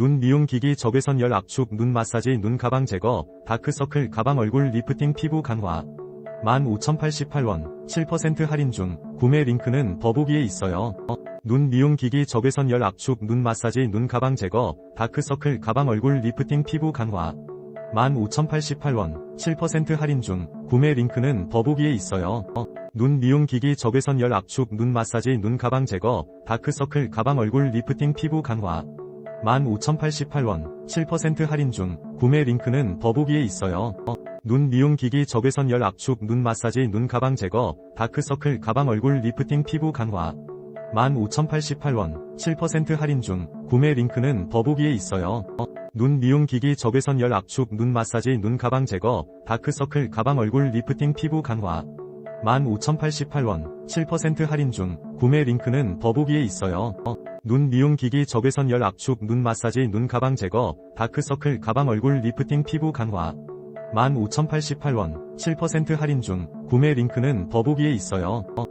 눈 미용 기기 적외선 열 압축 눈 마사지 눈 가방 제거 다크서클 가방 얼굴 리프팅 피부 강화. 15,088원 7% 할인 중. 구매 링크는 더보기에 있어요. 어, 눈 미용 기기 적외선 열 압축 눈 마사지 눈 가방 제거 다크서클 가방 얼굴 리프팅 피부 강화. 15,088원 7% 할인 중. 구매 링크는 더보기에 있어요. 어, 눈 미용 기기 적외선 열 압축 눈 마사지 눈 가방 제거 다크서클 가방 얼굴 리프팅 피부 강화 15,088원 7% 할인 중 구매 링크는 더보기에 있어요. 어, 눈 미용 기기 적외선 열 압축 눈 마사지 눈 가방 제거 다크서클 가방 얼굴 리프팅 피부 강화 15,088원 7% 할인 중 구매 링크는 더보기에 있어요. 어, 눈 미용 기기 적외선 열 압축 눈 마사지 눈 가방 제거 다크서클 가방 얼굴 리프팅 피부 강화 15,088원 7% 할인 중 구매 링크는 더보기에 있어요. 어, 눈 미용 기기 적외선 열 압축 눈 마사지 눈 가방 제거 다크서클 가방 얼굴 리프팅 피부 강화 15,088원 7% 할인 중 구매 링크는 더보기에 있어요. 어,